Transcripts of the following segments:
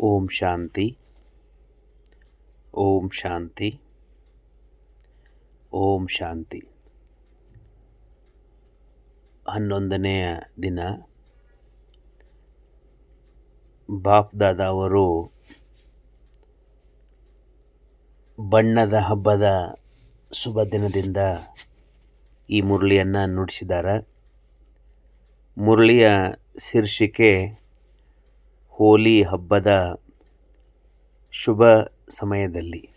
ಓಂ ಶಾಂತಿ. ಓಂ ಶಾಂತಿ. ಓಂ ಶಾಂತಿ. ಹನ್ನೊಂದನೆಯ ದಿನ. ಬಾಪ್ ದಾದ ಅವರು ಬಣ್ಣದ ಹಬ್ಬದ ಶುಭ ದಿನದಿಂದ ಈ ಮುರಳಿಯನ್ನು ನುಡಿಸಿದ್ದಾರೆ ಮುರಳಿಯ ಶೀರ್ಷಿಕೆ ಹೋಲಿ ಹಬ್ಬದ ಶುಭ ಸಮಯದಲ್ಲಿ.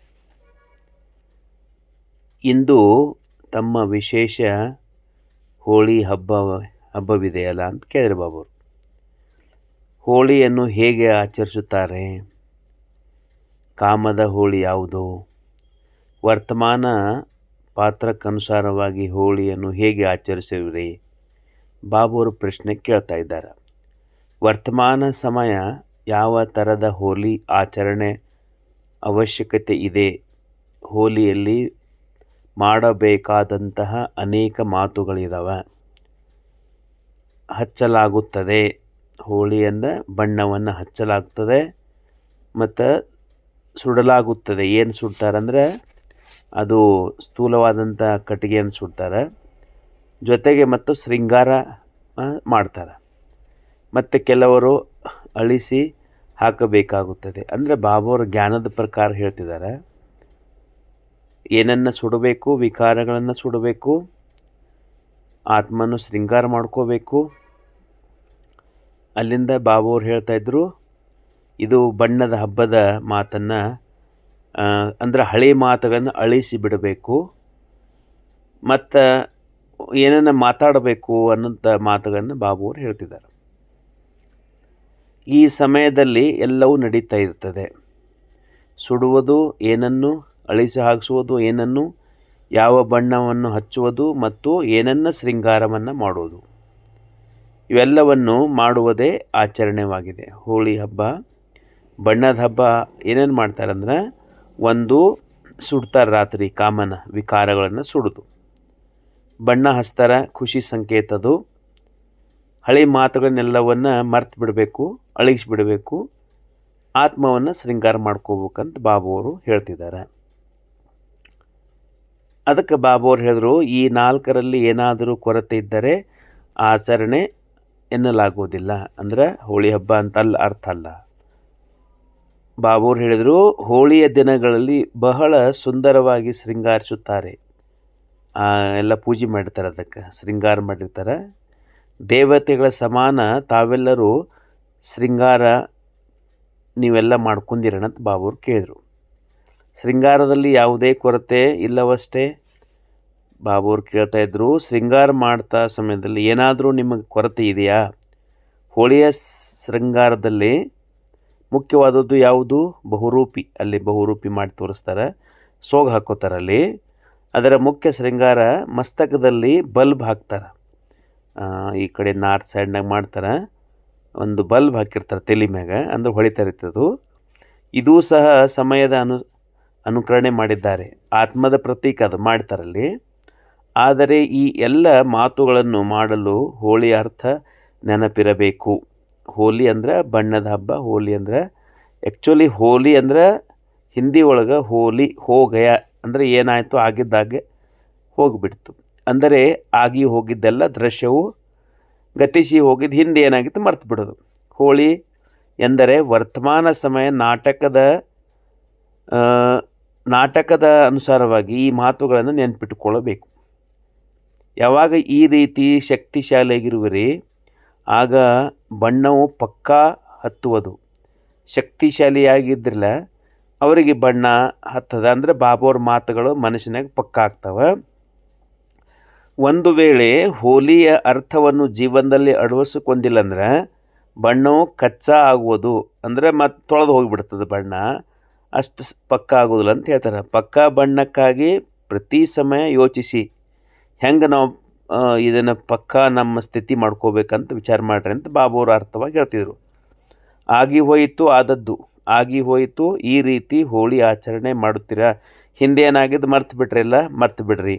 ಇಂದು ತಮ್ಮ ವಿಶೇಷ ಹೋಳಿ ಹಬ್ಬ, ಹಬ್ಬವಿದೆಯಲ್ಲ ಅಂತ ಕೇಳಿದ್ರು ಬಾಬರು. ಹೋಳಿಯನ್ನು ಹೇಗೆ ಆಚರಿಸುತ್ತಾರೆ? ಕಾಮದ ಹೋಳಿ ಯಾವುದು? ವರ್ತಮಾನ ಪಾತ್ರಕ್ಕನುಸಾರವಾಗಿ ಹೋಳಿಯನ್ನು ಹೇಗೆ ಆಚರಿಸುವಿರಿ? ಬಾಬುವರು ಪ್ರಶ್ನೆ ಕೇಳ್ತಾ ಇದ್ದಾರೆ. ವರ್ತಮಾನ ಸಮಯ ಯಾವ ಥರದ ಹೋಲಿ ಆಚರಣೆ ಅವಶ್ಯಕತೆ ಇದೆ? ಹೋಲಿಯಲ್ಲಿ ಮಾಡಬೇಕಾದಂತಹ ಅನೇಕ ಮಾತುಗಳಿದ್ದಾವೆ ಹಚ್ಚಲಾಗುತ್ತದೆ. ಹೋಳಿಯಿಂದ ಬಣ್ಣವನ್ನು ಹಚ್ಚಲಾಗ್ತದೆ ಮತ್ತು ಸುಡಲಾಗುತ್ತದೆ. ಏನು ಸುಡ್ತಾರಂದರೆ ಅದು ಸ್ಥೂಲವಾದಂಥ ಕಟ್ಟಿಗೆಯನ್ನು ಸುಡ್ತಾರೆ. ಜೊತೆಗೆ ಮತ್ತು ಶೃಂಗಾರ ಮಾಡ್ತಾರೆ. ಮತ್ತು ಕೆಲವರು ಅಳಿಸಿ ಹಾಕಬೇಕಾಗುತ್ತದೆ. ಅಂದರೆ ಬಾಬಾವ್ರ ಜ್ಞಾನದ ಪ್ರಕಾರ ಹೇಳ್ತಿದ್ದಾರೆ. ಏನನ್ನು ಸುಡಬೇಕು, ವಿಕಾರಗಳನ್ನು ಸುಡಬೇಕು, ಆತ್ಮನ ಶೃಂಗಾರ ಮಾಡ್ಕೋಬೇಕು. ಅಲ್ಲಿಂದ ಬಾಬಾವ್ರು ಹೇಳ್ತಾಯಿದ್ರು ಇದು ಬಣ್ಣದ ಹಬ್ಬದ ಮಾತನ್ನು ಅಂದರೆ ಹಳೆ ಮಾತುಗಳನ್ನು ಅಳಿಸಿ ಬಿಡಬೇಕು. ಮತ್ತು ಏನನ್ನು ಮಾತಾಡಬೇಕು ಅನ್ನೋಂಥ ಮಾತುಗಳನ್ನು ಬಾಬುವರು ಹೇಳ್ತಿದ್ದಾರೆ. ಈ ಸಮಯದಲ್ಲಿ ಎಲ್ಲವೂ ನಡೀತಾ ಇರ್ತದೆ. ಸುಡುವುದು ಏನನ್ನು, ಅಳಿಸಿ ಹಾಕಿಸುವುದು ಏನನ್ನು, ಯಾವ ಬಣ್ಣವನ್ನು ಹಚ್ಚುವುದು ಮತ್ತು ಏನನ್ನು ಶೃಂಗಾರವನ್ನು ಮಾಡುವುದು. ಇವೆಲ್ಲವನ್ನು ಮಾಡುವುದೇ ಆಚರಣೆವಾಗಿದೆ. ಹೋಳಿ ಹಬ್ಬ, ಬಣ್ಣದ ಹಬ್ಬ ಏನೇನು ಮಾಡ್ತಾರಂದ್ರೆ, ಒಂದು ಸುಡ್ತಾರೆ ರಾತ್ರಿ ಕಾಮನ ವಿಕಾರಗಳನ್ನು ಸುಡೋದು. ಬಣ್ಣ ಹಸ್ತರ, ಖುಷಿ ಸಂಕೇತದು ಹಳೆ ಮಾತುಗಳನ್ನೆಲ್ಲವನ್ನು ಮರ್ತು ಬಿಡಬೇಕು ಅಳಗಿಸಿಬಿಡಬೇಕು ಆತ್ಮವನ್ನು ಶೃಂಗಾರ ಮಾಡ್ಕೋಬೇಕಂತ ಬಾಬು ಅವರು ಹೇಳ್ತಿದ್ದಾರೆ. ಅದಕ್ಕೆ ಬಾಬು ಅವರು ಹೇಳಿದ್ರು, ಈ ನಾಲ್ಕರಲ್ಲಿ ಏನಾದರೂ ಕೊರತೆ ಇದ್ದರೆ ಆಚರಣೆ ಎನ್ನಲಾಗುವುದಿಲ್ಲ. ಅಂದರೆ ಹೋಳಿ ಹಬ್ಬ ಅಂತ ಅಲ್ಲ, ಅರ್ಥ ಅಲ್ಲ. ಬಾಬುವ್ರು ಹೇಳಿದರು, ಹೋಳಿಯ ದಿನಗಳಲ್ಲಿ ಬಹಳ ಸುಂದರವಾಗಿ ಶೃಂಗಾರಿಸುತ್ತಾರೆ. ಎಲ್ಲ ಪೂಜೆ ಮಾಡಿರ್ತಾರೆ ಅದಕ್ಕೆ, ಶೃಂಗಾರ ಮಾಡಿರ್ತಾರೆ. ದೇವತೆಗಳ ಸಮಾನ ತಾವೆಲ್ಲರೂ ಶೃಂಗಾರ ನೀವೆಲ್ಲ ಮಾಡ್ಕೊಂಡಿರೋಣ ಅಂತ ಬಾಬುರು ಕೇಳಿದರು. ಶೃಂಗಾರದಲ್ಲಿ ಯಾವುದೇ ಕೊರತೆ ಇಲ್ಲವಷ್ಟೇ ಬಾಬೂರು ಕೇಳ್ತಾ ಇದ್ರು. ಶೃಂಗಾರ ಮಾಡ್ತಾ ಸಮಯದಲ್ಲಿ ಏನಾದರೂ ನಿಮಗೆ ಕೊರತೆ ಇದೆಯಾ? ಹೋಳಿಯ ಶೃಂಗಾರದಲ್ಲಿ ಮುಖ್ಯವಾದದ್ದು ಯಾವುದು? ಬಹುರೂಪಿ. ಅಲ್ಲಿ ಬಹುರೂಪಿ ಮಾಡಿ ತೋರಿಸ್ತಾರೆ. ಸೋಗ್ ಹಾಕೋತಾರಲ್ಲಿ. ಅದರ ಮುಖ್ಯ ಶೃಂಗಾರ ಮಸ್ತಕದಲ್ಲಿ ಬಲ್ಬ್ ಹಾಕ್ತಾರೆ. ಈ ಕಡೆ ನಾರ್ತ್ ಸೈಡ್ನಾಗ ಮಾಡ್ತಾರೆ. ಒಂದು ಬಲ್ಬ್ ಹಾಕಿರ್ತಾರೆ ತಲೆ ಮ್ಯಾಗ, ಅಂದ್ರೆ ಹೊಳಿತಾ ಇರ್ತದು ಇದೂ ಸಹ ಸಮಯದ ಅನು, ಅನುಕರಣೆ ಮಾಡಿದ್ದಾರೆ. ಆತ್ಮದ ಪ್ರತೀಕ ಅದು ಮಾಡ್ತಾರಲ್ಲಿ ಆದರೆ ಈ ಎಲ್ಲ ಮಾತುಗಳನ್ನು ಮಾಡಲು ಹೋಳಿ ಅರ್ಥ ನೆನಪಿರಬೇಕು. ಹೋಲಿ ಅಂದ್ರೆ ಬಣ್ಣದ ಹಬ್ಬ, ಹೋಲಿ ಅಂದ್ರೆ ಆ್ಯಕ್ಚುಲಿ ಹೋಲಿ ಅಂದ್ರೆ ಹಿಂದಿ ಒಳಗೆ ಹೋಲಿ ಹೋಗಯ, ಅಂದರೆ ಏನಾಯಿತು ಆಗಿದ್ದಾಗೆ ಹೋಗಿಬಿಡ್ತು. ಅಂದರೆ ಆಗಿ ಹೋಗಿದ್ದೆಲ್ಲ ದೃಶ್ಯವು ಗತಿಸಿ ಹೋಗಿದ್ದು ಹಿಂದೆ ಏನಾಗಿತ್ತು ಮರ್ತು ಬಿಡೋದು. ಹೋಳಿ ಎಂದರೆ ವರ್ತಮಾನ ಸಮಯ ನಾಟಕದ ನಾಟಕದ ಅನುಸಾರವಾಗಿ ಈ ಮಾತುಗಳನ್ನು ನೆನಪಿಟ್ಟುಕೊಳ್ಳಬೇಕು. ಯಾವಾಗ ಈ ರೀತಿ ಶಕ್ತಿಶಾಲಿಯಾಗಿರುವಿರಿ, ಆಗ ಬಣ್ಣವು ಪಕ್ಕಾ ಹತ್ತುವುದು. ಶಕ್ತಿಶಾಲಿಯಾಗಿದ್ರಲ್ಲ, ಅವರಿಗೆ ಬಣ್ಣ ಹತ್ತದ. ಅಂದರೆ ಬಾಬೋರ ಮಾತುಗಳು ಮನಸ್ಸಿನಾಗ ಪಕ್ಕ ಆಗ್ತವೆ ಒಂದು ವೇಳೆ ಹೋಲಿಯ ಅರ್ಥವನ್ನು ಜೀವನದಲ್ಲಿ ಅಳವಡಿಸಿಕೊಂಡಿಲ್ಲ ಅಂದ್ರೆ ಬಣ್ಣವು ಕಚ್ಚಾ ಆಗುವುದು. ಅಂದರೆ ಮತ್ತೆ ತೊಳೆದು ಹೋಗಿಬಿಡ್ತದೆ ಬಣ್ಣ. ಅಷ್ಟು ಪಕ್ಕ ಆಗೋದಿಲ್ಲ ಅಂತ ಹೇಳ್ತಾರೆ. ಪಕ್ಕ ಬಣ್ಣಕ್ಕಾಗಿ ಪ್ರತಿ ಸಮಯ ಯೋಚಿಸಿ. ಹೆಂಗೆ ನಾವು ಇದನ್ನು ಪಕ್ಕ ನಮ್ಮ ಸ್ಥಿತಿ ಮಾಡ್ಕೋಬೇಕಂತ ವಿಚಾರ ಮಾಡ್ರಿ ಅಂತ ಬಾಬುವರು ಅರ್ಥವಾಗಿ ಹೇಳ್ತಿದ್ರು. ಆಗಿ ಹೋಯಿತು ಆದದ್ದು. ಆಗಿ ಹೋಯಿತು ಈ ರೀತಿ ಹೋಳಿ ಆಚರಣೆ ಮಾಡುತ್ತೀರಾ? ಹಿಂದೆ ಏನಾಗಿದ್ದು ಮರ್ತು ಬಿಟ್ರಿಲ್ಲ ಮರ್ತು ಬಿಡ್ರಿ.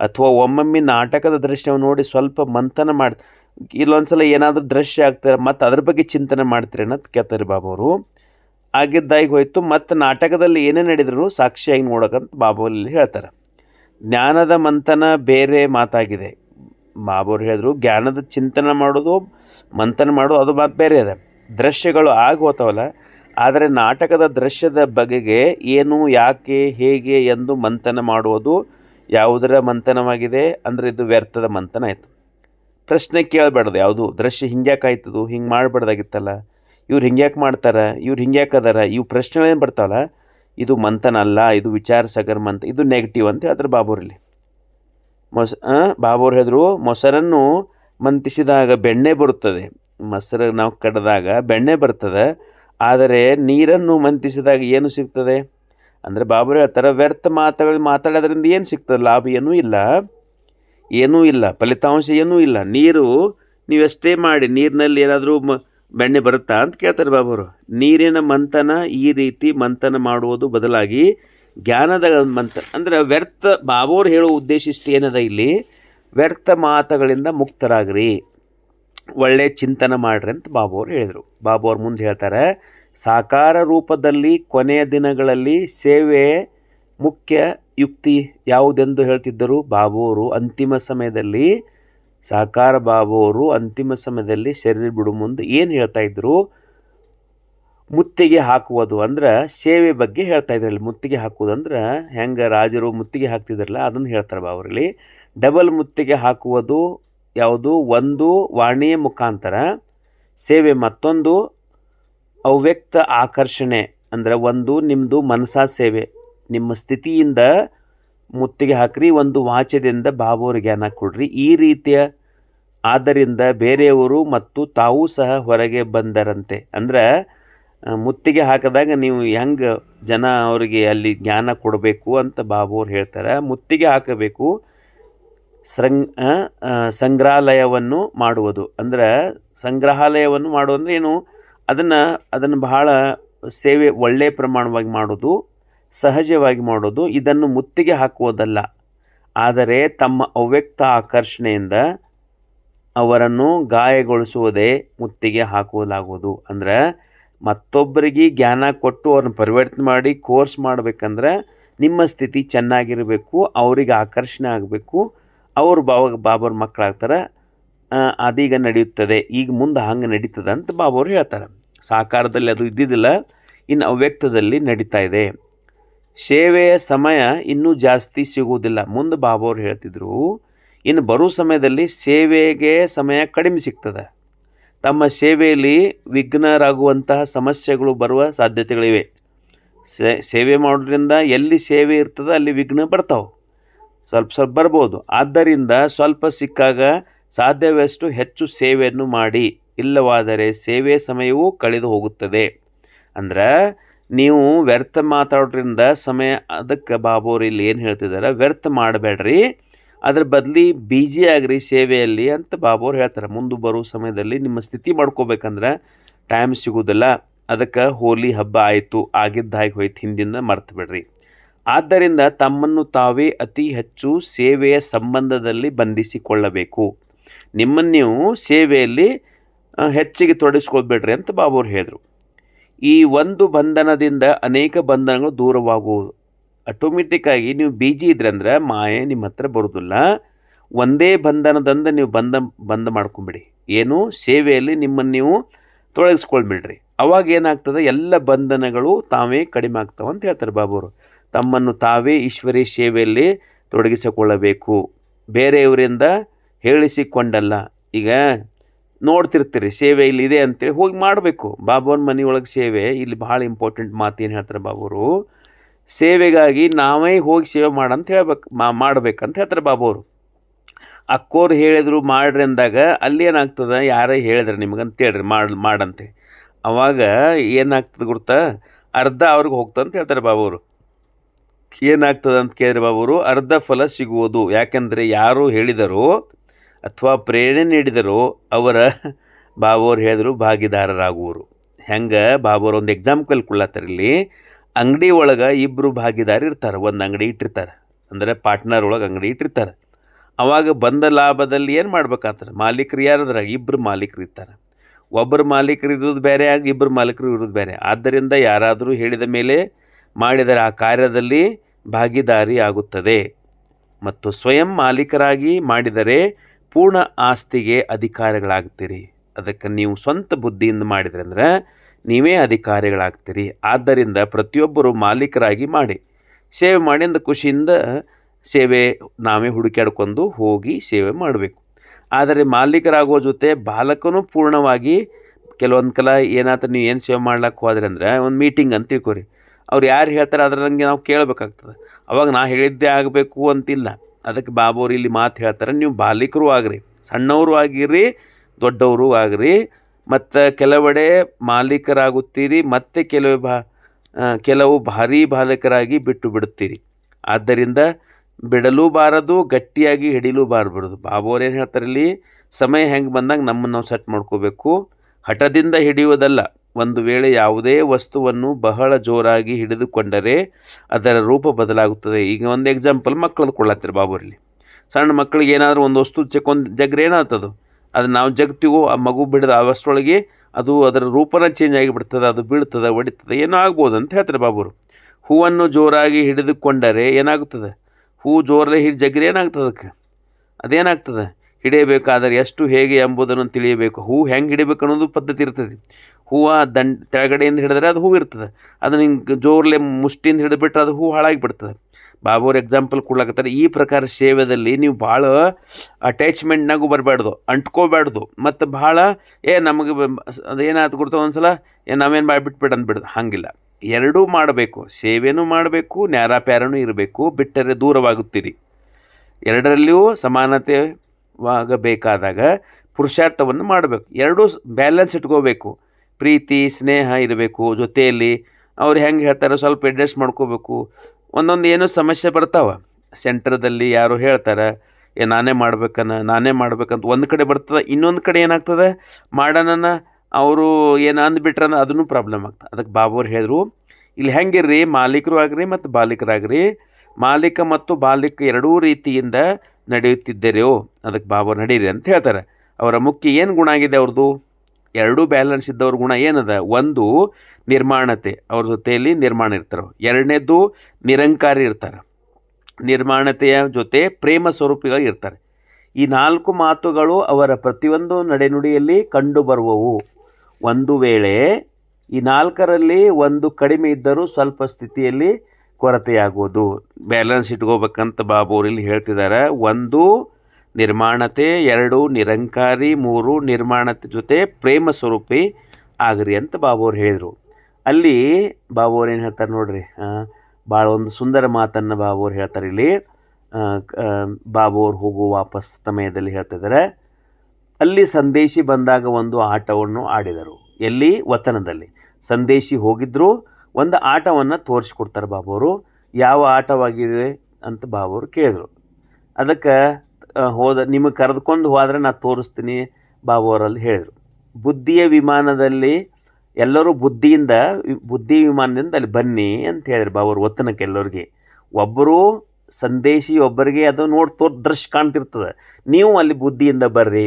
ಅಥವಾ ಒಮ್ಮೊಮ್ಮೆ ನಾಟಕದ ದೃಶ್ಯವನ್ನು ನೋಡಿ ಸ್ವಲ್ಪ ಮಂಥನ ಮಾಡಿ ಇಲ್ಲೊಂದು ಸಲ ಏನಾದರೂ ದೃಶ್ಯ ಆಗ್ತಾರೆ ಮತ್ತು ಅದ್ರ ಬಗ್ಗೆ ಚಿಂತನೆ ಮಾಡ್ತೀರಿ ಅನ್ನೋದು ಕೇಳ್ತಾರೆ ಬಾಬು ಅವರು. ಆಗಿದ್ದಾಗಿ ಹೋಯಿತು, ಮತ್ತು ನಾಟಕದಲ್ಲಿ ಏನೇ ನಡೆದ್ರು ಸಾಕ್ಷಿಯಾಗಿ ನೋಡೋಕಂತ ಬಾಬುಲ್ಲಿ ಹೇಳ್ತಾರೆ. ಜ್ಞಾನದ ಮಂಥನ ಬೇರೆ ಮಾತಾಗಿದೆ. ಬಾಬುರು ಹೇಳಿದ್ರು, ಜ್ಞಾನದ ಚಿಂತನೆ ಮಾಡೋದು, ಮಂಥನ ಮಾಡೋದು ಅದು ಮಾತು ಬೇರೆ ಇದೆ. ದೃಶ್ಯಗಳು ಆಗೋತವಲ್ಲ, ಆದರೆ ನಾಟಕದ ದೃಶ್ಯದ ಬಗೆಗೆ ಏನು, ಯಾಕೆ, ಹೇಗೆ, ಎಂದು ಮಂಥನ ಮಾಡುವುದು ಯಾವುದರ ಮಂಥನವಾಗಿದೆ? ಅಂದರೆ ಇದು ವ್ಯರ್ಥದ ಮಂಥನ ಆಯಿತು. ಪ್ರಶ್ನೆ ಕೇಳಬಾರ್ದು, ಯಾವುದು? ದೃಶ್ಯ ಹಿಂಗ್ಯಾಕೆ ಆಯ್ತದು? ಹಿಂಗೆ ಮಾಡಬಾರ್ದಾಗಿತ್ತಲ್ಲ? ಇವ್ರು ಹಿಂಗ್ಯಾಕೆ ಮಾಡ್ತಾರೆ? ಇವ್ರು ಹಿಂಗ್ಯಾಕೆ ಅದಾರ? ಇವು ಪ್ರಶ್ನೆಗಳೇನು ಬರ್ತಾವಲ್ಲ? ಇದು ಮಂಥನ ಅಲ್ಲ, ಇದು ವಿಚಾರ ಸಾಗರ ಮಂಥ, ಇದು ನೆಗೆಟಿವ್ ಅಂತ ಹೇಳ್ತಾರೆ ಬಾಬೂರಲ್ಲಿ. ಮೊಸ ಬಾಬೂರು ಹೇಳಿದ್ರು, ಮೊಸರನ್ನು ಮಂತಿಸಿದಾಗ ಬೆಣ್ಣೆ ಬರುತ್ತದೆ. ಮೊಸರು ನಾವು ಕಡ್ದಾಗ ಬೆಣ್ಣೆ ಬರ್ತದೆ, ಆದರೆ ನೀರನ್ನು ಮಂತಿಸಿದಾಗ ಏನು ಸಿಗ್ತದೆ? ಅಂದರೆ ಬಾಬುರು ಹೇಳ್ತಾರೆ ವ್ಯರ್ಥ ಮಾತುಗಳು ಮಾತಾಡೋದ್ರಿಂದ ಏನು ಸಿಗ್ತದೆ? ಲಾಭ ಏನೂ ಇಲ್ಲ. ಏನೂ ಇಲ್ಲ. ಫಲಿತಾಂಶ ಏನೂ ಇಲ್ಲ. ನೀರು, ನೀವೆಷ್ಟೇ ಮಾಡಿ, ನೀರಿನಲ್ಲಿ ಏನಾದರೂ ಮ, ಬೆಣ್ಣೆ ಬರುತ್ತಾ ಅಂತ ಕೇಳ್ತಾರೆ ಬಾಬುರು. ನೀರಿನ ಮಂಥನ ಈ ರೀತಿ ಮಂಥನ ಮಾಡುವುದು ಬದಲಾಗಿ ಜ್ಞಾನದ ಮಂಥನ. ಅಂದರೆ ವ್ಯರ್ಥ, ಬಾಬೋರು ಹೇಳೋ ಉದ್ದೇಶ ಇಷ್ಟು ಏನದ ಇಲ್ಲಿ? ವ್ಯರ್ಥ ಮಾತುಗಳಿಂದ ಮುಕ್ತರಾಗ್ರಿ. ಒಳ್ಳೆ ಚಿಂತನೆ ಮಾಡ್ರಿ ಅಂತ ಬಾಬು ಹೇಳಿದರು. ಬಾಬು ಅವ್ರು ಮುಂದೆ ಹೇಳ್ತಾರೆ ಸಾಕಾರ ರೂಪದಲ್ಲಿ ಕೊನೆಯ ದಿನಗಳಲ್ಲಿ ಸೇವೆ ಮುಖ್ಯ ಯುಕ್ತಿ ಯಾವುದೆಂದು ಹೇಳ್ತಿದ್ದರು? ಬಾಬು ಅವರು ಅಂತಿಮ ಸಮಯದಲ್ಲಿ ಸಾಕಾರ ಬಾಬುವರು ಅಂತಿಮ ಸಮಯದಲ್ಲಿ ಶರೀರ ಬಿಡು ಮುಂದೆ ಏನು ಹೇಳ್ತಾ ಇದ್ದರು ಮುತ್ತಿಗೆ ಹಾಕುವುದು ಅಂದ್ರೆ ಸೇವೆ ಬಗ್ಗೆ ಹೇಳ್ತಾ ಇದ್ರಲ್ಲಿ. ಮುತ್ತಿಗೆ ಹಾಕುವುದಂದ್ರೆ ಹೆಂಗೆ ರಾಜರು ಮುತ್ತಿಗೆ ಹಾಕ್ತಿದ್ರಲ್ಲ ಅದನ್ನು ಹೇಳ್ತಾರೆ ಬಾಬರಲ್ಲಿ. ಡಬಲ್ ಮುತ್ತಿಗೆ ಹಾಕುವುದು ಯಾವುದು? ಒಂದು ವಾಣಿಯ ಮುಖಾಂತರ ಸೇವೆ ಮತ್ತೊಂದು ಅವ್ಯಕ್ತ ಆಕರ್ಷಣೆ ಅಂದರೆ ಒಂದು ನಿಮ್ಮದು ಮನಸಾ ಸೇವೆ. ನಿಮ್ಮ ಸ್ಥಿತಿಯಿಂದ ಮುತ್ತಿಗೆ ಹಾಕ್ರಿ, ಒಂದು ವಾಚ್ಯದಿಂದ ಭಾವೋರ್ ಜ್ಞಾನ ಕೊಡ್ರಿ. ಈ ರೀತಿಯ ಆದ್ದರಿಂದ ಬೇರೆಯವರು ಮತ್ತು ತಾವೂ ಸಹ ಹೊರಗೆ ಬಂದರಂತೆ. ಅಂದ್ರೆ ಮುತ್ತಿಗೆ ಹಾಕಿದಾಗ ನೀವು ಹೆಂಗೆ ಜನ ಅವರಿಗೆ ಅಲ್ಲಿ ಜ್ಞಾನ ಕೊಡಬೇಕು ಅಂತ ಬಾಬು ಹೇಳ್ತಾರೆ. ಮುತ್ತಿಗೆ ಹಾಕಬೇಕು, ಸಂಗ್ ಸಂಗ್ರಹಾಲಯವನ್ನು ಮಾಡುವುದು. ಅಂದ್ರೆ ಸಂಗ್ರಹಾಲಯವನ್ನು ಮಾಡುವಂದ್ರೆ ಏನು? ಅದನ್ನು ಅದನ್ನು ಬಹಳ ಸೇವೆ ಒಳ್ಳೆಯ ಪ್ರಮಾಣವಾಗಿ ಮಾಡೋದು, ಸಹಜವಾಗಿ ಮಾಡೋದು, ಇದನ್ನು ಮುತ್ತಿಗೆ ಹಾಕುವುದಲ್ಲ. ಆದರೆ ತಮ್ಮ ಅವ್ಯಕ್ತ ಆಕರ್ಷಣೆಯಿಂದ ಅವರನ್ನು ಗಾಯಗೊಳಿಸುವುದೇ ಮುತ್ತಿಗೆ ಹಾಕುವುದಾಗುವುದು. ಅಂದ್ರೆ ಮತ್ತೊಬ್ಬರಿಗೆ ಜ್ಞಾನ ಕೊಟ್ಟು ಅವ್ರನ್ನ ಪರಿವರ್ತನೆ ಮಾಡಿ, ಕೋರ್ಸ್ ಮಾಡಬೇಕಂದ್ರೆ ನಿಮ್ಮ ಸ್ಥಿತಿ ಚೆನ್ನಾಗಿರಬೇಕು, ಅವರಿಗೆ ಆಕರ್ಷಣೆ ಆಗಬೇಕು, ಅವರು ಬಾಬಾ ಬಾಬರ ಮಕ್ಕಳಾಗ್ತಾರೆ ಅದೀಗ ನಡೆಯುತ್ತದೆ. ಈಗ ಮುಂದೆ ಹಂಗೆ ನಡೀತದೆ ಅಂತ ಬಾಬವರು ಹೇಳ್ತಾರೆ. ಸಾಕಾರದಲ್ಲಿ ಅದು ಇದ್ದಿದ್ದಿಲ್ಲ, ಇನ್ನು ಅವ್ಯಕ್ತದಲ್ಲಿ ನಡೀತಾ ಇದೆ. ಸೇವೆಯ ಸಮಯ ಇನ್ನೂ ಜಾಸ್ತಿ ಸಿಗುವುದಿಲ್ಲ. ಮುಂದೆ ಬಾಬವರು ಹೇಳ್ತಿದ್ರು, ಇನ್ನು ಬರೋ ಸಮಯದಲ್ಲಿ ಸೇವೆಗೆ ಸಮಯ ಕಡಿಮೆ ಸಿಗ್ತದೆ. ತಮ್ಮ ಸೇವೆಯಲ್ಲಿ ವಿಘ್ನರಾಗುವಂತಹ ಸಮಸ್ಯೆಗಳು ಬರುವ ಸಾಧ್ಯತೆಗಳಿವೆ. ಸೇವೆ ಮಾಡೋದ್ರಿಂದ ಎಲ್ಲಿ ಸೇವೆ ಇರ್ತದೆ ಅಲ್ಲಿ ವಿಘ್ನ ಬರ್ತಾವೆ. ಸ್ವಲ್ಪ ಸ್ವಲ್ಪ ಬರ್ಬೋದು. ಆದ್ದರಿಂದ ಸ್ವಲ್ಪ ಸಿಕ್ಕಾಗ ಸಾಧ್ಯವಷ್ಟು ಹೆಚ್ಚು ಸೇವೆಯನ್ನು ಮಾಡಿ, ಇಲ್ಲವಾದರೆ ಸೇವೆ ಸಮಯವೂ ಕಳೆದು ಹೋಗುತ್ತದೆ. ಅಂದ್ರೆ, ನೀವು ವ್ಯರ್ಥ ಮಾತಾಡೋದ್ರಿಂದ ಸಮಯ, ಅದಕ್ಕೆ ಬಾಬೋರು ಇಲ್ಲಿ ಏನು ಹೇಳ್ತಿದ್ದಾರೆ ವ್ಯರ್ಥ ಮಾಡಬೇಡ್ರಿ. ಅದ್ರ ಬದಲಿ ಬಿಜಿ ಆಗ್ರಿ ಸೇವೆಯಲ್ಲಿ ಅಂತ ಬಾಬೋರು ಹೇಳ್ತಾರೆ. ಮುಂದೆ ಬರುವ ಸಮಯದಲ್ಲಿ ನಿಮ್ಮ ಸ್ಥಿತಿ ಮಾಡ್ಕೋಬೇಕಂದ್ರೆ ಟೈಮ್ ಸಿಗೋದಿಲ್ಲ. ಅದಕ್ಕೆ ಹೋಲಿ ಹಬ್ಬ ಆಯಿತು ಆಗಿದ್ದಾಗಿ ಹೋಯ್ತು, ಹಿಂದಿಂದ ಮರ್ತು ಬಿಡ್ರಿ. ಆದ್ದರಿಂದ ತಮ್ಮನ್ನು ತಾವೇ ಅತಿ ಹೆಚ್ಚು ಸೇವೆಯ ಸಂಬಂಧದಲ್ಲಿ ಬಂಧಿಸಿಕೊಳ್ಳಬೇಕು. ನಿಮ್ಮನ್ನು ನೀವು ಸೇವೆಯಲ್ಲಿ ಹೆಚ್ಚಿಗೆ ತೊಡಗಿಸ್ಕೊಳ್ಬೇಡ್ರಿ ಅಂತ ಬಾಬುರು ಹೇಳಿದರು. ಈ ಒಂದು ಬಂಧನದಿಂದ ಅನೇಕ ಬಂಧನಗಳು ದೂರವಾಗುವುದು ಆಟೋಮೆಟಿಕ್ಕಾಗಿ ನೀವು ಬೀಜಿ ಇದ್ರೆ ಅಂದ್ರೆ ಮಾಯೆ ನಿಮ್ಮ ಹತ್ರ ಬರೋದಿಲ್ಲ. ಒಂದೇ ಬಂಧನದಿಂದ ನೀವು ಬಂಧ ಬಂಧ ಮಾಡ್ಕೊಂಬಿಡಿ. ಏನು? ಸೇವೆಯಲ್ಲಿ ನಿಮ್ಮನ್ನು ನೀವು ತೊಡಗಿಸ್ಕೊಳ್ಬಿಡ್ರಿ. ಅವಾಗ ಏನಾಗ್ತದೆ? ಎಲ್ಲ ಬಂಧನಗಳು ತಾವೇ ಕಡಿಮೆ ಆಗ್ತಾವೆ ಅಂತ ಹೇಳ್ತಾರೆ ಬಾಬುರು ತಮ್ಮನ್ನು ತಾವೇ ಈಶ್ವರಿ ಸೇವೆಯಲ್ಲಿ ತೊಡಗಿಸಿಕೊಳ್ಳಬೇಕು. ಬೇರೆಯವರಿಂದ ಹೇಳಿಸಿಕೊಂಡಲ್ಲ. ಈಗ ನೋಡ್ತಿರ್ತೀರಿ, ಸೇವೆ ಇಲ್ಲಿ ಇದೆ ಅಂತೇಳಿ ಹೋಗಿ ಮಾಡಬೇಕು. ಬಾಬುವನ ಮನೆಯೊಳಗೆ ಸೇವೆ, ಇಲ್ಲಿ ಭಾಳ ಇಂಪಾರ್ಟೆಂಟ್ ಮಾತು ಏನು ಹೇಳ್ತಾರೆ ಬಾಬುರು ಸೇವೆಗಾಗಿ ನಾವೇ ಹೋಗಿ ಸೇವೆ ಮಾಡಂತ ಹೇಳ್ಬೇಕು, ಮಾ, ಮಾಡ್ಬೇಕಂತ ಹೇಳ್ತಾರೆ ಬಾಬುವರು. ಅಕ್ಕೋರು ಹೇಳಿದ್ರು ಮಾಡ್ರಿ ಅಂದಾಗ ಅಲ್ಲಿ ಏನಾಗ್ತದೆ? ಯಾರೇ ಹೇಳಿದ್ರೆ ನಿಮಗಂತ ಹೇಳ್ರಿ, ಮಾಡಿ, ಮಾಡಂತೆ. ಅವಾಗ ಏನಾಗ್ತದೆ ಗೊತ್ತಾ ಅರ್ಧ ಅವ್ರಿಗೆ ಹೋಗ್ತಂತ ಹೇಳ್ತಾರೆ ಬಾಬುವರು. ಏನಾಗ್ತದೆ ಅಂತ ಕೇಳಿದ್ರೆ ಬಾಬುರು ಅರ್ಧ ಫಲ ಸಿಗುವುದು. ಯಾಕೆಂದರೆ ಯಾರು ಹೇಳಿದರೋ ಅಥವಾ ಪ್ರೇರಣೆ ನೀಡಿದರೂ ಅವರ ಬಾಬೋರು ಹೇಳಿದ್ರು ಭಾಗಿದಾರರಾಗುವರು. ಹೆಂಗೆ? ಬಾಬೋರು ಒಂದು ಎಕ್ಸಾಂಪಲ್ ಇಲ್ಲಿ. ಅಂಗಡಿ ಒಳಗೆ ಇಬ್ಬರು ಭಾಗಿದಾರ ಇರ್ತಾರೆ, ಒಂದು ಅಂಗಡಿ ಇಟ್ಟಿರ್ತಾರೆ. ಅಂದರೆ ಪಾರ್ಟ್ನರ್ ಒಳಗೆ ಅಂಗಡಿ ಇಟ್ಟಿರ್ತಾರೆ. ಅವಾಗ ಬಂದ ಲಾಭದಲ್ಲಿ ಏನು ಮಾಡ್ಬೇಕಾಗ್ತಾರೆ ಮಾಲೀಕರು ಯಾರದ್ರಾಗ? ಇಬ್ಬರು ಮಾಲೀಕರು ಇರ್ತಾರೆ. ಒಬ್ಬರು ಮಾಲೀಕರು ಇರೋದು ಬೇರೆ ಆಗಿ ಇಬ್ಬರು ಮಾಲೀಕರು ಇರೋದು ಬೇರೆ ಆದ್ದರಿಂದ ಯಾರಾದರೂ ಹೇಳಿದ ಮೇಲೆ ಮಾಡಿದರೆ ಆ ಕಾರ್ಯದಲ್ಲಿ ಭಾಗಿದಾರಿ ಆಗುತ್ತದೆ. ಮತ್ತು ಸ್ವಯಂ ಮಾಲೀಕರಾಗಿ ಮಾಡಿದರೆ ಪೂರ್ಣ ಆಸ್ತಿಗೆ ಅಧಿಕಾರಿಗಳಾಗ್ತೀರಿ. ಅದಕ್ಕೆ ನೀವು ಸ್ವಂತ ಬುದ್ಧಿಯಿಂದ ಮಾಡಿದ್ರಿ ಅಂದರೆ ನೀವೇ ಅಧಿಕಾರಿಗಳಾಗ್ತೀರಿ. ಆದ್ದರಿಂದ ಪ್ರತಿಯೊಬ್ಬರು ಮಾಲೀಕರಾಗಿ ಮಾಡಿ. ಸೇವೆ ಮಾಡಿಂದ ಖುಷಿಯಿಂದ ಸೇವೆ ನಾವೇ ಹುಡುಕಾಡ್ಕೊಂಡು ಹೋಗಿ ಸೇವೆ ಮಾಡಬೇಕು. ಆದರೆ ಮಾಲೀಕರಾಗೋ ಜೊತೆ ಬಾಲಕನೂ ಪೂರ್ಣವಾಗಿ ಕೆಲವೊಂದು ಕಲ ಏನಾಯ್ತು ನೀವು ಏನು ಸೇವೆ ಮಾಡ್ಲಿಕ್ಕೆ ಹೋದ್ರೆ ಅಂದ್ರೆ ಒಂದು ಮೀಟಿಂಗ್ ಅಂತ ತಿಳ್ಕೊರಿ. ಅವ್ರು ಯಾರು ಹೇಳ್ತಾರೆ ಅದ್ರಂಗೆ ನಾವು ಕೇಳಬೇಕಾಗ್ತದೆ. ಅವಾಗ ನಾ ಹೇಳಿದ್ದೇ ಆಗಬೇಕು ಅಂತಿಲ್ಲ. ಅದಕ್ಕೆ ಬಾಬೋರು ಇಲ್ಲಿ ಮಾತು ಹೇಳ್ತಾರೆ, ನೀವು ಬಾಲಿಕರು ಆಗ್ರಿ, ಸಣ್ಣವರು ಆಗಿರಿ, ದೊಡ್ಡವರು ಆಗ್ರಿ, ಮತ್ತು ಕೆಲವೆಡೆ ಮಾಲೀಕರಾಗುತ್ತೀರಿ, ಮತ್ತು ಕೆಲವು ಬಾ ಕೆಲವು ಭಾರೀ ಬಾಲಕರಾಗಿ ಬಿಟ್ಟು ಬಿಡುತ್ತೀರಿ. ಆದ್ದರಿಂದ ಬಿಡಲೂ ಬಾರದು, ಗಟ್ಟಿಯಾಗಿ ಹಿಡಿಲೂ ಬಾರಬಾರ್ದು. ಬಾಬೋರು ಏನು ಹೇಳ್ತಾರೆ ಇಲ್ಲಿ, ಸಮಯ ಹೆಂಗೆ ಬಂದಾಗ ನಮ್ಮನ್ನು ನಾವು ಸೆಟ್ ಮಾಡ್ಕೋಬೇಕು. ಹಠದಿಂದ ಹಿಡಿಯುವುದಲ್ಲ. ಒಂದು ವೇಳೆ ಯಾವುದೇ ವಸ್ತುವನ್ನು ಬಹಳ ಜೋರಾಗಿ ಹಿಡಿದುಕೊಂಡರೆ ಅದರ ರೂಪ ಬದಲಾಗುತ್ತದೆ. ಈಗ ಒಂದು ಎಕ್ಸಾಂಪಲ್ ಮಕ್ಕಳದ್ದು ಕೊಡ್ಲತ್ತೀರಿ ಬಾಬುರಲ್ಲಿ. ಸಣ್ಣ ಮಕ್ಕಳಿಗೆ ಏನಾದರೂ ಒಂದು ವಸ್ತು ಚೆಕ್ಕೊಂದು ಜಗ್ರೆ ಏನಾಗ್ತದೆ? ಅದು ನಾವು ಜಗ್ತೀವೋ, ಆ ಮಗು ಬಿಡದ ಆ ವಸ್ತುವೊಳಗೆ ಅದು ಅದರ ರೂಪನ ಚೇಂಜ್ ಆಗಿಬಿಡ್ತದೆ, ಅದು ಬೀಳ್ತದೆ ಒಡಿತದೆ ಏನೋ ಆಗ್ಬೋದು ಅಂತ ಹೇಳ್ತಾರೆ ಬಾಬುರು. ಹೂವನ್ನು ಜೋರಾಗಿ ಹಿಡಿದುಕೊಂಡರೆ ಏನಾಗುತ್ತದೆ ಹೂ ಜೋರಲ್ಲಿ ಹಿಡಿ ಜಗ್ರೆ ಏನಾಗ್ತದೆ ಅದಕ್ಕೆ? ಅದೇನಾಗ್ತದೆ? ಹಿಡಿಯಬೇಕಾದರೆ ಎಷ್ಟು ಹೇಗೆ ಎಂಬುದನ್ನು ತಿಳಿಯಬೇಕು. ಹೂ ಹೆಂಗೆ ಹಿಡಿಬೇಕು ಅನ್ನೋದು ಪದ್ಧತಿ ಇರ್ತದೆ. ಹೂವು ದಂಡ ಕೆಳಗಡೆಯಿಂದ ಹಿಡಿದ್ರೆ ಅದು ಹೂ ಇರ್ತದೆ. ಅದನ್ನು ಹಿಂಗೆ ಜೋರ್ಲೆ ಮುಷ್ಟಿಯಿಂದ ಹಿಡಿದ್ಬಿಟ್ರೆ ಅದು ಹೂ ಹಾಳಾಗಿ ಬಿಡ್ತದೆ. ಬಾಬುವ್ರ ಎಕ್ಸಾಂಪಲ್ ಕೊಡ್ಲಾಕತ್ತಾರೆ, ಈ ಪ್ರಕಾರ ಸೇವೆದಲ್ಲಿ ನೀವು ಭಾಳ ಅಟ್ಯಾಚ್ಮೆಂಟ್ನಾಗೂ ಬರಬಾರ್ದು ಅಂಟ್ಕೋಬಾರ್ದು ಮತ್ತು ಭಾಳ, ಏ ನಮಗೆ ಅದೇನಾಯ್ತು ಗುರ್ತಾವ ಒಂದ್ಸಲ? ಏ ನಾವೇನು ಮಾಡಿಬಿಟ್ಬಿಟ್ಟು ಅಂದ್ಬಿಡ್ದು? ಹಾಗಿಲ್ಲ. ಎರಡೂ ಮಾಡಬೇಕು, ಸೇವೆನೂ ಮಾಡಬೇಕು, ನ್ಯಾರಾಪ್ಯಾರನೂ ಇರಬೇಕು, ಬಿಟ್ಟರೆ ದೂರವಾಗುತ್ತೀರಿ. ಎರಡರಲ್ಲಿಯೂ ಸಮಾನತೆವಾಗಬೇಕಾದಾಗ ಪುರುಷಾರ್ಥವನ್ನು ಮಾಡಬೇಕು. ಎರಡೂ ಬ್ಯಾಲೆನ್ಸ್ ಇಟ್ಕೋಬೇಕು. ಪ್ರೀತಿ, ಸ್ನೇಹ ಇರಬೇಕು, ಜೊತೆಯಲ್ಲಿ ಅವ್ರು ಹೆಂಗೆ ಹೇಳ್ತಾರೆ ಸ್ವಲ್ಪ ಅಡ್ಜಸ್ಟ್ ಮಾಡ್ಕೋಬೇಕು. ಒಂದೊಂದು ಏನೋ ಸಮಸ್ಯೆ ಬರ್ತಾವೆ. ಸೆಂಟ್ರದಲ್ಲಿ ಯಾರು ಹೇಳ್ತಾರೆ, ಏ, ನಾನೇ ಮಾಡ್ಬೇಕನ್ನ, ನಾನೇ ಮಾಡ್ಬೇಕಂತ ಒಂದು ಕಡೆ ಬರ್ತದೆ, ಇನ್ನೊಂದು ಕಡೆ ಏನಾಗ್ತದೆ? ಮಾಡೋಣ ಅವರು ಏನು ಅಂದ್ಬಿಟ್ರೆ ಅದನ್ನು ಪ್ರಾಬ್ಲಮ್ ಆಗ್ತದೆ. ಅದಕ್ಕೆ ಬಾಬುವ್ರು ಹೇಳಿದ್ರು, ಇಲ್ಲಿ ಹೆಂಗಿರ್ರಿ, ಮಾಲೀಕರು ಆಗ್ರಿ ಮತ್ತು ಬಾಲಿಕರಾಗ್ರಿ. ಮಾಲೀಕ ಮತ್ತು ಬಾಲಿಕ ಎರಡೂ ರೀತಿಯಿಂದ ನಡೆಯುತ್ತಿದ್ದೆರೋ ಅದಕ್ಕೆ ಬಾಬು ನಡೀರಿ ಅಂತ ಹೇಳ್ತಾರೆ. ಅವರ ಮುಖ್ಯ ಏನು ಗುಣ ಆಗಿದೆ ಅವ್ರದ್ದು ಎರಡೂ ಬ್ಯಾಲೆನ್ಸ್ ಇದ್ದವ್ರ ಗುಣ ಏನದ? ಒಂದು ನಿರ್ಮಾಣತೆ. ಅವ್ರ ಜೊತೆಯಲ್ಲಿ ನಿರ್ಮಾಣ ಇರ್ತಾರೆ ಎರಡನೇದು ನಿರಂಕಾರಿ ಇರ್ತಾರೆ. ನಿರ್ಮಾಣತೆಯ ಜೊತೆ ಪ್ರೇಮ ಸ್ವರೂಪಿಗಳು ಇರ್ತಾರೆ. ಈ ನಾಲ್ಕು ಮಾತುಗಳು ಅವರ ಪ್ರತಿಯೊಂದು ನಡೆನುಡಿಯಲ್ಲಿ ಕಂಡುಬರುವವು. ಒಂದು ವೇಳೆ ಈ ನಾಲ್ಕರಲ್ಲಿ ಒಂದು ಕಡಿಮೆ ಇದ್ದರೂ ಸ್ವಲ್ಪ ಸ್ಥಿತಿಯಲ್ಲಿ ಕೊರತೆಯಾಗುವುದು. ಬ್ಯಾಲೆನ್ಸ್ ಇಟ್ಕೋಬೇಕಂತ ಬಾಬು ಇಲ್ಲಿ ಹೇಳ್ತಿದ್ದಾರೆ. ಒಂದು ನಿರ್ಮಾಣತೆ ಎರಡು ನಿರಂಕಾರಿ ಮೂರು ನಿರ್ಮಾಣತೆ ಜೊತೆ ಪ್ರೇಮ ಸ್ವರೂಪಿ ಆಗ್ರಿ ಅಂತ ಬಾಬು ಅವ್ರು ಹೇಳಿದರು. ಅಲ್ಲಿ ಬಾಬು ಅವ್ರು ಏನು ಹೇಳ್ತಾರೆ ನೋಡ್ರಿ ಭಾಳ ಒಂದು ಸುಂದರ ಮಾತನ್ನು ಬಾಬು ಅವ್ರು ಹೇಳ್ತಾರೆ ಇಲ್ಲಿ. ಆ, ಹೋಗು ವಾಪಸ್ ಸಮಯದಲ್ಲಿ ಹೇಳ್ತಿದ್ದಾರೆ ಅಲ್ಲಿ ಸಂದೇಶಿ ಬಂದಾಗ ಒಂದು ಆಟವನ್ನು ಆಡಿದರು. ಎಲ್ಲಿ? ವತನದಲ್ಲಿ. ಸಂದೇಶಿ ಹೋಗಿದ್ರು ಒಂದು ಆಟವನ್ನು ತೋರಿಸ್ಕೊಡ್ತಾರೆ ಬಾಬು ಅವರು ಯಾವ ಆಟವಾಗಿದೆ ಅಂತ ಬಾಬು ಕೇಳಿದರು. ಅದಕ್ಕೆ ಹೋದ ನಿಮಗೆ ಕರೆದುಕೊಂಡು ಹೋದರೆ ನಾನು ತೋರಿಸ್ತೀನಿ ಬಾಬು ಅವರಲ್ಲಿ ಹೇಳಿದರು. ಬುದ್ಧಿಯ ವಿಮಾನದಲ್ಲಿ ಎಲ್ಲರೂ ಬುದ್ಧಿಯಿಂದ, ಬುದ್ಧಿ ವಿಮಾನದಿಂದ ಅಲ್ಲಿ ಬನ್ನಿ ಅಂತ ಹೇಳಿದ್ರು ಬಾಬು ಅವರು ಒತ್ತನಕ್ಕೆ ಎಲ್ಲರಿಗೆ. ಒಬ್ಬರು ಸಂದೇಶಿ, ಒಬ್ಬರಿಗೆ ಅದು ನೋಡಿ ತೋರ್ ದೃಶ್ಯ ಕಾಣ್ತಿರ್ತದೆ. ನೀವು ಅಲ್ಲಿ ಬುದ್ಧಿಯಿಂದ ಬರ್ರಿ.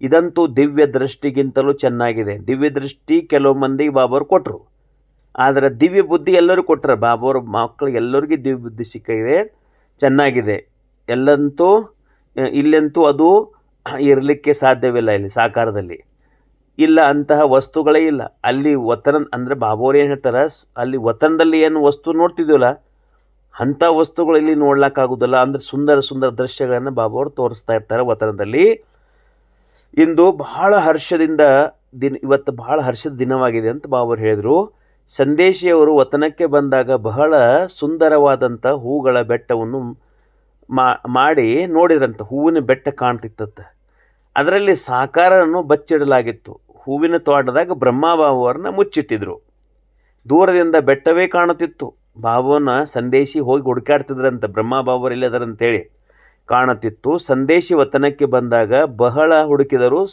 ಇದಂತೂ ದಿವ್ಯ ದೃಷ್ಟಿಗಿಂತಲೂ ಚೆನ್ನಾಗಿದೆ. ದಿವ್ಯ ದೃಷ್ಟಿ ಕೆಲವು ಮಂದಿಗೆ ಬಾಬಾರು ಕೊಟ್ಟರು ಆದರೆ ದಿವ್ಯ ಬುದ್ಧಿ ಎಲ್ಲರೂ ಕೊಟ್ಟರು ಬಾಬಾವ್ರ ಮಕ್ಕಳಿಗೆ ಎಲ್ಲರಿಗೂ ದಿವ್ಯ ಬುದ್ಧಿ ಸಿಕ್ಕಿದೆ, ಚೆನ್ನಾಗಿದೆ. ಎಲ್ಲಂತೂ ಇಲ್ಲಂತೂ ಅದು ಇರಲಿಕ್ಕೆ ಸಾಧ್ಯವಿಲ್ಲ ಇಲ್ಲಿ ಸಾಕಾರದಲ್ಲಿ. ಇಲ್ಲ, ಅಂತಹ ವಸ್ತುಗಳೇ ಇಲ್ಲ. ಅಲ್ಲಿ ವತನ, ಅಂದರೆ ಬಾಬೋರು ಏನು ಹೇಳ್ತಾರೆ ಅಲ್ಲಿ ವತನದಲ್ಲಿ ಏನು ವಸ್ತು ನೋಡ್ತಿದ್ದೀವಲ್ಲ ಅಂಥ ವಸ್ತುಗಳು ಇಲ್ಲಿ ನೋಡ್ಲಿಕ್ಕಾಗೋದಿಲ್ಲ ಅಂದರೆ ಸುಂದರ ಸುಂದರ ದೃಶ್ಯಗಳನ್ನು ಬಾಬೋರು ತೋರಿಸ್ತಾ ಇರ್ತಾರೆ ವತನದಲ್ಲಿ. ಇಂದು ಬಹಳ ಹರ್ಷದಿಂದ ದಿನ, ಇವತ್ತು ಬಹಳ ಹರ್ಷದ ದಿನವಾಗಿದೆ ಅಂತ ಬಾಬರು ಹೇಳಿದರು. ಸಂದೇಶಿಯವರು ವತನಕ್ಕೆ ಬಂದಾಗ ಬಹಳ ಸುಂದರವಾದಂಥ ಹೂಗಳ ಬೆಟ್ಟವನ್ನು ಮಾಡಿ ನೋಡಿದ್ರಂತ, ಹೂವಿನ ಬೆಟ್ಟ ಕಾಣ್ತಿತ್ತಂತೆ. ಅದರಲ್ಲಿ ಸಾಕಾರನ್ನು ಬಚ್ಚಿಡಲಾಗಿತ್ತು. ಹೂವಿನ ತೋಟದಾಗ ಬ್ರಹ್ಮಬಾಬುವರನ್ನ ಮುಚ್ಚಿಟ್ಟಿದ್ರು. ದೂರದಿಂದ ಬೆಟ್ಟವೇ ಕಾಣುತ್ತಿತ್ತು. ಬಾಬುವನ್ನ ಸಂದೇಶಿ ಹೋಗಿ ಹುಡುಕಾಡ್ತಿದ್ರಂತೆ ಬ್ರಹ್ಮಬಾಬುವರು ಇಲ್ಲದರಂತೇಳಿ ಕಾಣುತ್ತಿತ್ತು. ಸಂದೇಶಿ ವತನಕ್ಕೆ ಬಂದಾಗ ಬಹಳ ಹುಡುಕಿದರೂ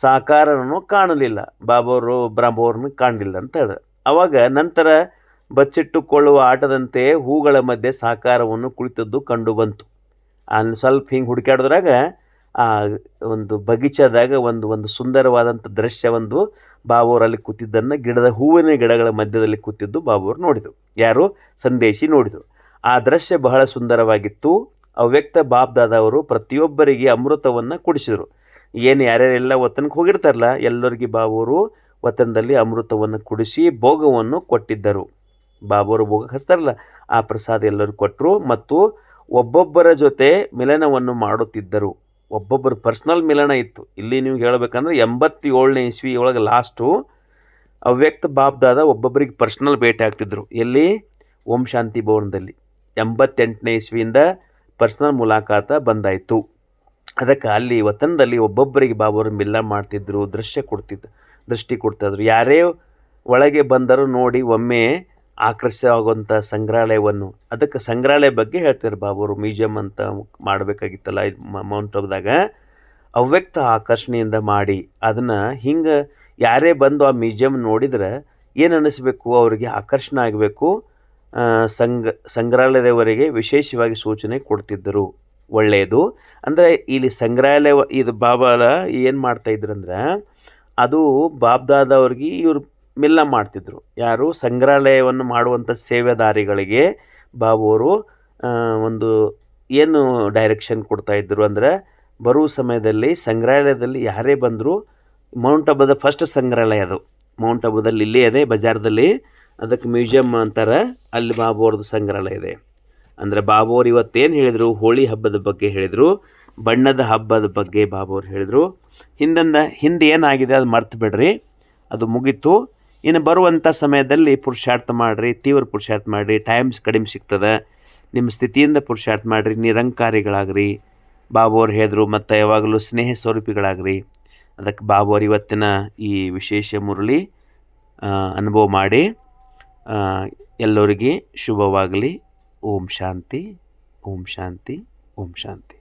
ಸಾಕಾರನೂ ಕಾಣಲಿಲ್ಲ. ಬಾಬವರು ಬ್ರಹ್ಮವ್ರನ್ನ ಕಾಣಲಿಲ್ಲ ಅಂತ ಹೇಳಿದ್ರು. ಅವಾಗ ನಂತರ ಬಚ್ಚಿಟ್ಟುಕೊಳ್ಳುವ ಆಟದಂತೆ ಹೂಗಳ ಮಧ್ಯೆ ಸಾಕಾರವನ್ನು ಕುಳಿತದ್ದು ಕಂಡು ಬಂತು. ಅಲ್ಲಿ ಸ್ವಲ್ಪ ಹಿಂಗೆ ಹುಡುಕಾಡಿದ್ರಾಗ ಆ ಒಂದು ಬಗೀಚಾದಾಗ ಒಂದು ಒಂದು ಸುಂದರವಾದಂಥ ದೃಶ್ಯ ಒಂದು ಬಾಬುವರಲ್ಲಿ ಕೂತಿದ್ದನ್ನು ಗಿಡದ ಹೂವಿನ ಗಿಡಗಳ ಮಧ್ಯದಲ್ಲಿ ಕೂತಿದ್ದು ಬಾಬುವರು ನೋಡಿದರು. ಯಾರು? ಸಂದೇಶಿ ನೋಡಿದರು. ಆ ದೃಶ್ಯ ಬಹಳ ಸುಂದರವಾಗಿತ್ತು. ಅವ್ಯಕ್ತ ಬಾಬ್ದಾದವರು ಪ್ರತಿಯೊಬ್ಬರಿಗೆ ಅಮೃತವನ್ನು ಕುಡಿಸಿದರು. ಏನು ಯಾರ್ಯಾರೆಲ್ಲ ವತನಕ್ಕೆ ಹೋಗಿರ್ತಾರಲ್ಲ, ಎಲ್ಲರಿಗೆ ಬಾಬುವರು ವತನದಲ್ಲಿ ಅಮೃತವನ್ನು ಕುಡಿಸಿ ಭೋಗವನ್ನು ಕೊಟ್ಟಿದ್ದರು. ಬಾಬುವರು ಭೋಗ ಹಚ್ತಾರಲ್ಲ ಆ ಪ್ರಸಾದ ಎಲ್ಲರೂ ಕೊಟ್ಟರು ಮತ್ತು ಒಬ್ಬೊಬ್ಬರ ಜೊತೆ ಮಿಲನವನ್ನು ಮಾಡುತ್ತಿದ್ದರು. ಒಬ್ಬೊಬ್ಬರು ಪರ್ಸ್ನಲ್ ಮಿಲನ ಇತ್ತು. ಇಲ್ಲಿ ನೀವು ಹೇಳಬೇಕಂದ್ರೆ ಎಂಬತ್ತೇಳನೇ ಇಸ್ವಿ ಒಳಗೆ ಲಾಸ್ಟು ಅವ್ಯಕ್ತ ಬಾಬ್ದಾದ ಒಬ್ಬೊಬ್ಬರಿಗೆ ಪರ್ಸ್ನಲ್ ಭೇಟಿ ಆಗ್ತಿದ್ರು. ಎಲ್ಲಿ? ಓಂ ಶಾಂತಿ ಭವನದಲ್ಲಿ. ಎಂಬತ್ತೆಂಟನೇ ಇಸ್ವಿಯಿಂದ ಪರ್ಸ್ನಲ್ ಮುಲಾಖಾತ ಬಂದಾಯಿತು. ಅದಕ್ಕೆ ಅಲ್ಲಿ ವತನದಲ್ಲಿ ಒಬ್ಬೊಬ್ಬರಿಗೆ ಬಾಬರು ಮಿಲ್ಲ ಮಾಡ್ತಿದ್ರು, ದೃಶ್ಯ ಕೊಡ್ತಿದ್ದ ದೃಷ್ಟಿ ಕೊಡ್ತಾಯಿದ್ರು ಯಾರೇ ಒಳಗೆ ಬಂದರೂ ನೋಡಿ, ಒಮ್ಮೆ ಆಕರ್ಷಿಸುವಂಥ ಸಂಗ್ರಹಾಲಯವನ್ನು. ಅದಕ್ಕೆ ಸಂಗ್ರಹಾಲಯ ಬಗ್ಗೆ ಹೇಳ್ತಾರೆ ಬಾಬುವರು ಮ್ಯೂಸಿಯಂ ಅಂತ ಮಾಡಬೇಕಾಗಿತ್ತಲ್ಲ ಮೌಂಟ್ ಆಬ್ದಾಗ ಅವ್ಯಕ್ತ ಆಕರ್ಷಣೆಯಿಂದ ಮಾಡಿ ಅದನ್ನು ಹಿಂಗೆ ಯಾರೇ ಬಂದು ಆ ಮ್ಯೂಸಿಯಂ ನೋಡಿದ್ರೆ ಏನು ಅನ್ನಿಸ್ಬೇಕು ಅವರಿಗೆ ಆಕರ್ಷಣೆ ಆಗಬೇಕು. ಸಂಗ್, ಸಂಗ್ರಹಾಲಯದವರೆಗೆ ವಿಶೇಷವಾಗಿ ಸೂಚನೆ ಕೊಡ್ತಿದ್ದರು. ಒಳ್ಳೆಯದು ಅಂದರೆ ಇಲ್ಲಿ ಸಂಗ್ರಹಾಲಯ, ಇದು ಬಾಬಾಲ ಏನು ಮಾಡ್ತಾಯಿದ್ರಂದ್ರೆ ಅದು ಬಾಬ್ದಾದವ್ರಿಗೆ ಇವರು ಮಿಲ್ಲ ಮಾಡ್ತಿದ್ರು. ಯಾರು? ಸಂಗ್ರಹಾಲಯವನ್ನು ಮಾಡುವಂಥ ಸೇವೆದಾರಿಗಳಿಗೆ ಬಾಬುವರು ಒಂದು ಏನು ಡೈರೆಕ್ಷನ್ ಕೊಡ್ತಾಯಿದ್ರು ಅಂದರೆ, ಬರುವ ಸಮಯದಲ್ಲಿ ಸಂಗ್ರಹಾಲಯದಲ್ಲಿ ಯಾರೇ ಬಂದರೂ ಮೌಂಟ್ ಹಬ್ಬದ ಫಸ್ಟ್ ಸಂಗ್ರಹಾಲಯ ಅದು. ಮೌಂಟ್ ಹಬ್ಬದಲ್ಲಿ ಇಲ್ಲೇ ಇದೆ, ಬಜಾರ್ದಲ್ಲಿ. ಅದಕ್ಕೆ ಮ್ಯೂಸಿಯಂ ಅಂತಾರೆ, ಅಲ್ಲಿ ಬಾಬುವ್ರದ್ದು ಸಂಗ್ರಹಾಲಯ ಇದೆ. ಅಂದರೆ ಬಾಬುವ್ರು ಇವತ್ತೇನು ಹೇಳಿದರು? ಹೋಳಿ ಹಬ್ಬದ ಬಗ್ಗೆ ಹೇಳಿದರು, ಬಣ್ಣದ ಹಬ್ಬದ ಬಗ್ಗೆ ಬಾಬುವ್ರು ಹೇಳಿದರು. ಹಿಂದಂದ, ಹಿಂದೆ ಏನಾಗಿದೆ ಅದು ಮರ್ತು ಬಿಡ್ರಿ ಅದು ಮುಗೀತು. ಇನ್ನು ಬರುವಂಥ ಸಮಯದಲ್ಲಿ ಪುರುಷಾರ್ಥ ಮಾಡಿರಿ, ತೀವ್ರ ಪುರುಷಾರ್ಥ ಮಾಡಿರಿ ಟೈಮ್ಸ್ ಕಡಿಮೆ ಸಿಗ್ತದೆ. ನಿಮ್ಮ ಸ್ಥಿತಿಯಿಂದ ಪುರುಷಾರ್ಥ ಮಾಡಿರಿ, ನಿರಂಕಾರಿಗಳಾಗ್ರಿ. ಬಾಬುವ್ರು ಹೇಳಿದ್ರು, ಮತ್ತು ಯಾವಾಗಲೂ ಸ್ನೇಹ ಸ್ವರೂಪಿಗಳಾಗ್ರಿ. ಅದಕ್ಕೆ ಬಾಬುವ್ರು ಇವತ್ತಿನ ಈ ವಿಶೇಷ ಮುರಳಿ ಅನುಭವ ಮಾಡಿ ಎಲ್ಲರಿಗೆ ಶುಭವಾಗಲಿ. ಓಂ ಶಾಂತಿ ಓಂ ಶಾಂತಿ ಓಂ ಶಾಂತಿ.